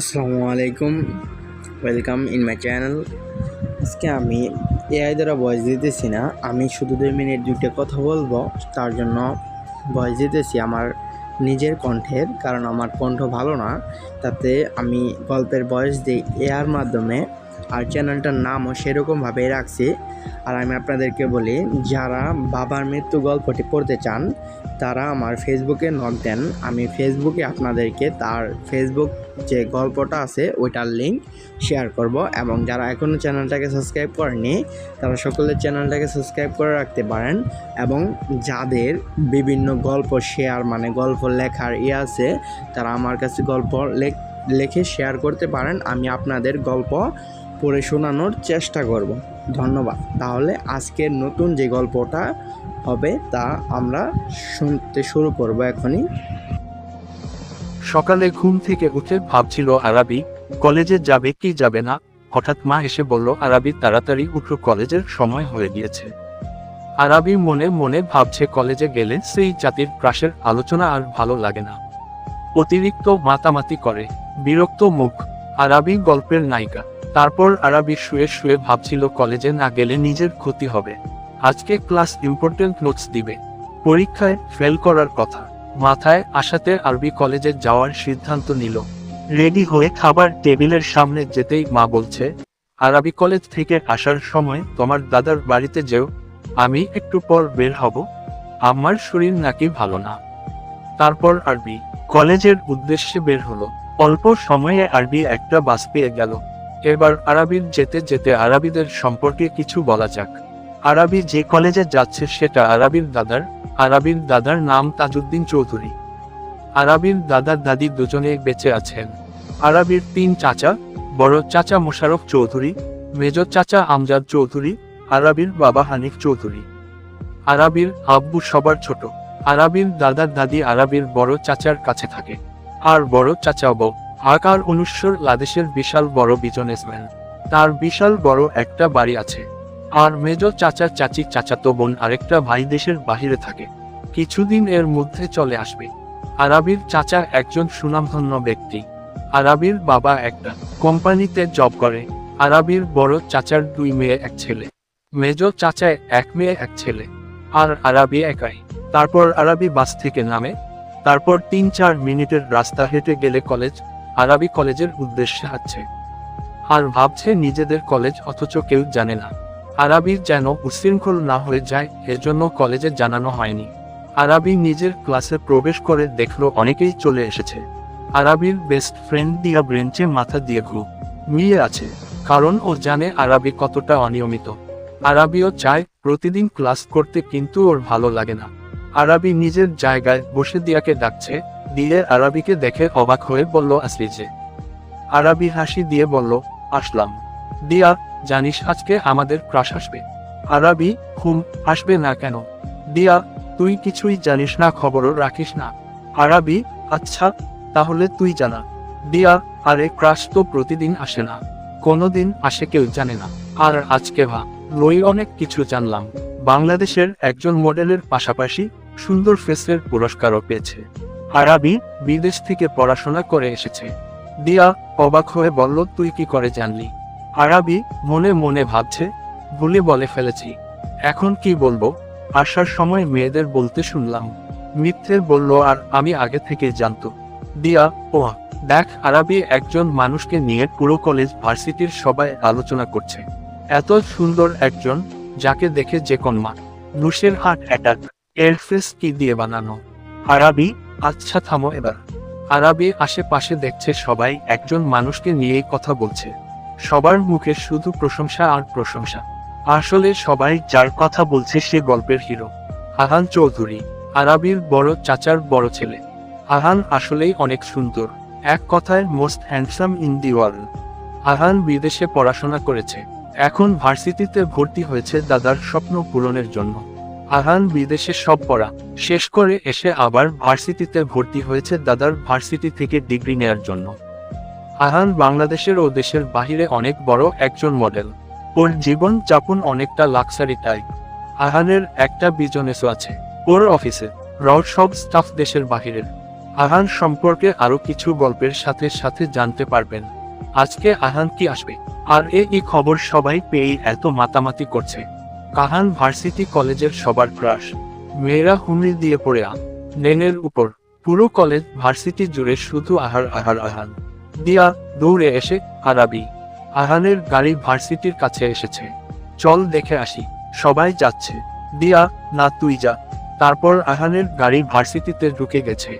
আসসালামু আলাইকুম। Welcome in my channel আজকে আমি এআই দ্বারা ভয়েস দিতেছি না। আমি শুধু দুই মিনিট দুইটা কথা বলব। তার জন্য ভয়েস দিতেছি আমার নিজের কণ্ঠের, কারণ আমার কণ্ঠ ভালো না। তাতে আমি গল্পের ভয়েস দিই এআর মাধ্যমে। আর চ্যানেলটার নামও সেরকমভাবে রাখছি। আর আমি আপনাদেরকে বলি, যারা বাবার মৃত্যু গল্পটি পড়তে চান তারা আমার ফেসবুকে নক দেন। আমি ফেসবুকে আপনাদেরকে তার ফেসবুক যে গল্পটা আছে, ওইটার লিঙ্ক শেয়ার করব এবং যারা এখনও চ্যানেলটাকে সাবস্ক্রাইব করেনি, তারা সকলের চ্যানেলটাকে সাবস্ক্রাইব করে রাখতে পারেন এবং যাদের বিভিন্ন গল্প শেয়ার মানে গল্প লেখার ইয়ে আছে, তারা আমার কাছে গল্প লেখ, লেখে শেয়ার করতে পারেন। আমি আপনাদের গল্প পড়ে শোনানোর চেষ্টা করব। ধন্যবাদ। তাহলে আজকের নতুন যে গল্পটা হবে তা আমরা শুনতে শুরু করব এখনই। সকালে ঘুম থেকে উঠে ভাবছিল, আরাবি, কলেজে যাবে কি যাবে না? হঠাৎ মা এসে বলল, আরাবি, তাড়াতাড়ি উঠো, কলেজের সময় হয়ে গিয়েছে। আরাবি মনে মনে ভাবছে, কলেজে গেলে সেই জাতির ক্রাশের আলোচনা আর ভালো লাগে না। অতিরিক্ত মাতামাতি করে, বিরক্ত মুখ, আরাবি গল্পের নায়িকা। তারপর আরাবি শুয়ে শুয়ে ভাবছিল কলেজে না গেলে নিজের ক্ষতি হবে। আজকে ক্লাস ইম্পর্টেন্ট নোটস দিবে। পরীক্ষায় ফেল করার কথা। মাথায় আসাতে আরবি কলেজে যাওয়ার সিদ্ধান্ত নিল। রেডি হয়ে খাবার টেবিলের সামনে যেতেই মা বলছে, আরবি কলেজ থেকে আসার সময় তোমার দাদার বাড়িতে যেও। আমি একটু পর বের হব। আমার শরীর নাকি ভালো না। তারপর আরবি কলেজের উদ্দেশ্যে বের হলো। অল্প সময়ে আরবি একটা বাস পেয়ে গেল। এবার আরবির যেতে যেতে আরবিদের সম্পর্কে কিছু বলা যাক। আরবি যে কলেজে যাচ্ছে সেটা আরবির দাদার, আরাবির দাদার নাম তাজউদ্দিন চৌধুরী। আরাবির দাদার দাদি দুজনে বেঁচে আছেন। আরাবির তিন চাচা, বড় চাচা মোশারফ চৌধুরী মেজ চাচা আমজাদ চৌধুরী, আরাবির বাবা হানিফ চৌধুরী। আরাবির আব্বু সবার ছোট। আরাবির দাদার দাদি আরাবির বড় চাচার কাছে থাকে। আর বড় চাচা বউ। আকার অনুস্বর লাদেশের বিশাল বড় বিজনেসম্যান। তার বিশাল বড় একটা বাড়ি আছে। আর মেজ চাচার চাচি, চাচাতো বোন আরেকটা ভাই দেশের বাহিরে থাকে। কিছুদিন এর মধ্যে চলে আসবে। আরাবির চাচা একজন সুনামধন্য ব্যক্তি। আরাবির বাবা একটা কোম্পানিতে জব করে। আরাবির বড় চাচার দুই মেয়ে, এক ছেলে। মেজ চাচায় এক মেয়ে, এক ছেলে। আর আরাবি একাই। তারপর আরাবি বাস থেকে নামে। তারপর তিন চার মিনিটের রাস্তা হেঁটে গেলে কলেজ আরাবি কলেজের উদ্দেশ্যে আছে। আর ভাবছে নিজেদের কলেজ অথচ কেউ জানে না। আরাবির যেন উশৃঙ্খল না হয়ে যায়, এজন্য কলেজে জানানো হয়নি। আরাবি নিজের ক্লাসে প্রবেশ করে দেখল অনেকেই চলে এসেছে। আরাবির বেস্ট ফ্রেন্ড দিয়া ব্রেঞ্চে মাথা দিয়ে ঘু মিয়ে আছে, কারণ ও জানে আরাবি কতটা অনিয়মিত। আরাবিও চায় প্রতিদিন ক্লাস করতে কিন্তু ওর ভালো লাগে না। আরাবি নিজের জায়গায় বসে দিয়াকে ডাকছে দিয়ে আরাবিকে দেখে অবাক হয়ে বলল, আসলি যে। আরাবি হাসি দিয়ে বলল, আসলাম। দিয়া, জানিস আজকে আমাদের ক্রাশ আসবে। আরাবি, হুম, আসবে না কেন? দিয়া, তুই কিছুই জানিস না, খবরও রাখিস না। আরাবি আচ্ছা তাহলে তুই জানা। দিয়া, আরে ক্রাশ তো প্রতিদিন আসে না। কোনোদিন আসে কেউ জানে না। আর আজকে ভা লই অনেক কিছু জানলাম। বাংলাদেশের একজন মডেলের পাশাপাশি সুন্দর ফেসের পুরস্কারও পেয়েছে। আরাবি বিদেশ থেকে পড়াশোনা করে এসেছে। দিয়া অবাক হয়ে বলল, তুই কি করে জানলি? আরাবি মনে মনে ভাবছে ভুলে বলে ফেলেছি। এখন কি বলব? আসার সময় মেয়েদের বলতে শুনলাম, মিথ্যে বলল আর আমি আগে থেকে জানতো। দিয়া ও দেখ, আরাবি একজন মানুষকে নিয়ে পুরো কলেজ ভার্সিটির সবাই আলোচনা করছে। এত সুন্দর একজন, যাকে দেখে যে কোন মা নুসের হার্ট অ্যাটাক এয়ারফেস কি দিয়ে বানানো? আরাবি আচ্ছা থামো এবার। আরাবি আশেপাশে দেখছে সবাই, একজন মানুষকে নিয়েই কথা বলছে। সবার মুখে শুধু প্রশংসা আর প্রশংসা। আসলে সবাই যার কথা বলছে সে গল্পের হিরো। আহান চৌধুরী, আরাবির বড় চাচার বড় ছেলে। আহান আসলেই অনেক সুন্দর। এক কথায় most handsome in the world. Ahan বিদেশে পড়াশোনা করেছে। এখন ভার্সিটিতে ভর্তি হয়েছে দাদার স্বপ্ন পূরণের জন্য। আহান বিদেশে সব পড়া। শেষ করে এসে আবার ভার্সিটিতে ভর্তি হয়েছে দাদার ভার্সিটি থেকে ডিগ্রি নেয়ার জন্য। আহান বাংলাদেশের ও দেশের বাহিরে অনেক বড় একজন মডেল। ওর জীবন যাপন অনেকটা লাক্সারি টাইপ আহানের একটা বিজনেসও আছে, ওর অফিসে রড সব স্টাফ দেশের বাহিরের আহান সম্পর্কে আরও কিছু গল্পের সাথে সাথে জানতে পারবেন। আজকে আহান কি আসবে? আর এই খবর সবাই পেয়ে এত মাতামাতি করছে। কাহান ভার্সিটি কলেজের সবার ক্রাশ। মেয়েরা হুমড়ি দিয়ে পড়ে আ নেনের উপর। পুরো কলেজ ভার্সিটি জুড়ে শুধু আহার আহার আহান দিয়া দৌড়ে এসে আরাবি আহানের গাড়ি ভার্সিটির কাছে এসেছে। চল দেখে আসি, সবাই যাচ্ছে। দিয়া, না, তুই যা। তারপর আহানের গাড়ি ভার্সিটিতে ঢুকে গেছে।